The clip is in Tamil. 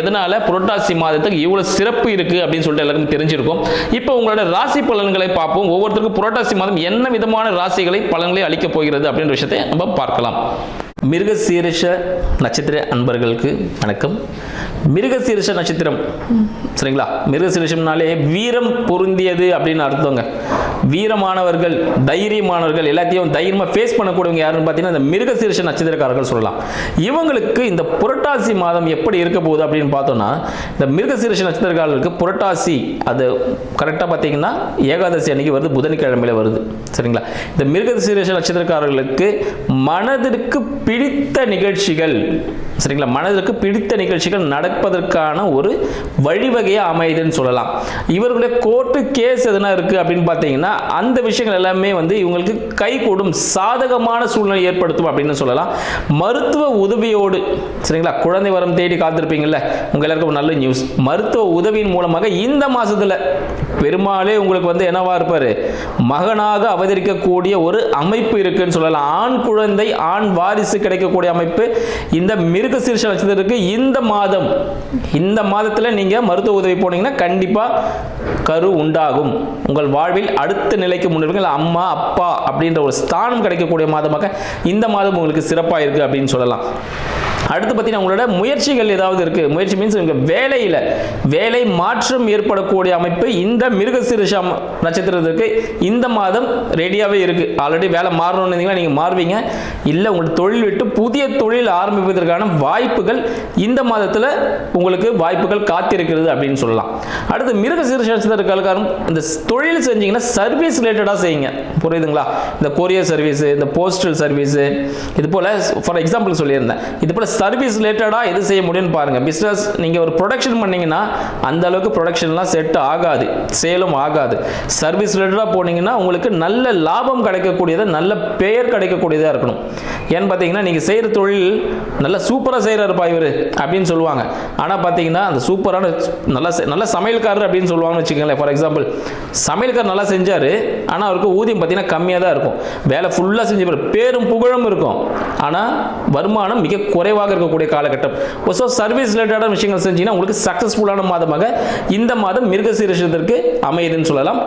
எதனால புரட்டாசி மாதத்துக்கு இவ்வளோ சிறப்பு இருக்கு அப்படின்னு சொல்லிட்டு எல்லாருக்கும் தெரிஞ்சிருக்கும். இப்போ உங்களோட ராசி பலன்களை பார்ப்போம். ஒவ்வொருத்தருக்கும் புரட்டாசி மாதம் என்ன விதமான ராசிகளை பலன்களை அளிக்கப் போகிறது அப்படின்ற விஷயத்தை நம்ம பார்க்கலாம். மிருகசீரிஷ நட்சத்திர அன்பர்களுக்கு வணக்கம். மிருகசீரிஷ நட்சத்திரம் சரிங்களா? மிருகசீரிஷம்னாலே வீரம் பொருந்தியது அப்படின்னு அர்த்தங்க. வீரமானவர்கள் தைரியமானவர்கள் எல்லாத்தையும் தைரியமாக ஃபேஸ் பண்ணக்கூடியவங்க யாருன்னு பார்த்தீங்கன்னா இந்த மிருகசீரிஷ நட்சத்திரக்காரர்கள் சொல்லலாம். இவங்களுக்கு இந்த புரட்டாசி மாதம் எப்படி இருக்க போகுது அப்படின்னு பார்த்தோம்னா இந்த மிருகசீரிஷ நட்சத்திரக்காரர்களுக்கு புரட்டாசி அது கரெக்டாக பார்த்தீங்கன்னா ஏகாதசி அன்னைக்கு வருது புதன்கிழமையில வருது. சரிங்களா? இந்த மிருகசீரிஷ நட்சத்திரக்காரர்களுக்கு மனதிற்கு பிடித்த நிகழ்ச்சிகள் சரிங்களா? மனதிற்கு பிடித்த நிகழ்ச்சிகள் நடப்பதற்கான ஒரு வழிவகையாக அமையுதுன்னு சொல்லலாம். இவர்களுடைய கோர்ட்டு கேஸ் எதுனா இருக்குது அப்படின்னு பார்த்தீங்கன்னா அந்த விஷயங்கள் எல்லாமே வந்து இவங்களுக்கு கை கூடும் சாதகமான சூழ்நிலை ஏற்படுத்தும் அப்படின்னு சொல்லலாம். மருத்துவ உதவியோடு சரிங்களா? குழந்தை வரம் தேடி காத்திருப்பீங்கல்ல? உங்கள் எல்லாருக்கும் ஒரு நல்ல நியூஸ் மருத்துவ உதவியின் மூலமாக இந்த மாசத்துல பெருமாளே உங்களுக்கு வந்து என்னவா இருப்பாரு? மகனாக அவதரிக்கக்கூடிய ஒரு அமைப்பு இருக்குன்னு சொல்லலாம். ஆண் குழந்தை ஆண் வாரிசு கிடைக்கக்கூடிய அமைப்பு. இந்த மிருக சீர்ஷ நட்சத்திரத்துக்கு இந்த மாதம் இந்த மாதத்துல நீங்க மருத்துவ உதவி போனீங்கன்னா கண்டிப்பா கரு உண்டாகும். உங்கள் வாழ்வில் அடுத்த நிலைக்கு முன்னிருங்க அம்மா அப்பா அப்படின்ற ஒரு ஸ்தானம் கிடைக்கக்கூடிய மாதமாக இந்த மாதம் உங்களுக்கு சிறப்பாக இருக்கு அப்படின்னு சொல்லலாம். அடுத்து பார்த்தீங்கன்னா உங்களோட முயற்சிகள் ஏதாவது இருக்கு. முயற்சி மீன்ஸ் உங்க வேலையில் வேலை மாற்றம் ஏற்படக்கூடிய அமைப்பு இந்த மிருகசீரிஷம் நட்சத்திரத்திற்கு இந்த மாதம் ரெடியாகவே இருக்கு. ஆல்ரெடி வேலை மாறணும்னு இருந்தீங்கன்னா நீங்கள் மாறுவீங்க. இல்லை உங்களோட தொழில் விட்டு புதிய தொழில் ஆரம்பிப்பதற்கான வாய்ப்புகள் இந்த மாதத்தில் உங்களுக்கு வாய்ப்புகள் காத்திருக்கிறது அப்படின்னு சொல்லலாம். அடுத்து மிருக நட்சத்திரக்காரரும் இந்த தொழில் செஞ்சீங்கன்னா சர்வீஸ் ரிலேட்டடாக செய்யுங்க. புரியுதுங்களா? இந்த கொரியர் சர்வீஸ் இந்த போஸ்டல் சர்வீஸ் இது போல் ஃபார் எக்ஸாம்பிள் சொல்லியிருந்தேன். இது போல் சர்வீஸ் ரிலேட்டடாக எது செய்ய முடியும்னு பாருங்க. பிஸ்னஸ் நீங்கள் ஒரு ப்ரொடக்ஷன் பண்ணீங்கன்னா அந்த அளவுக்கு ப்ரொடக்ஷன்லாம் செட் ஆகாது. சேலும் ஆகாது. சர்வீஸ் ரிலேட்டடாக போனீங்கன்னா உங்களுக்கு நல்ல லாபம் கிடைக்கக்கூடியது நல்ல பெயர் கிடைக்கக்கூடியதாக இருக்கணும். ஏன்னு பார்த்தீங்கன்னா நீங்கள் செய்கிற தொழில் நல்ல சூப்பராக செய்கிறாருப்பா இவர் அப்படின்னு சொல்லுவாங்க. ஆனால் பார்த்தீங்கன்னா அந்த சூப்பரான நல்ல நல்ல சமையல்காரர் அப்படின்னு சொல்லுவாங்கன்னு வச்சுக்கோங்களேன். ஃபார் எக்ஸாம்பிள் சமையல்கார் நல்லா செஞ்சார் ஆனால் அவருக்கு ஊதியம் பார்த்தீங்கன்னா கம்மியாக தான் இருக்கும். வேலை ஃபுல்லாக செஞ்சு பேரும் புகழும் இருக்கும். ஆனால் வருமானம் மிக குறைவாக இருக்கக்கூடிய காலகட்டம். ஸோ சர்வீஸ் ரிலேட்டடான விஷயங்கள் செஞ்சீங்கன்னா உங்களுக்கு சக்ஸஸ்ஃபுல்லான மாதமாக இந்த மாதம் மிருகசீரிஷத்திற்கு அமையுதுன்னு சொல்லலாம்.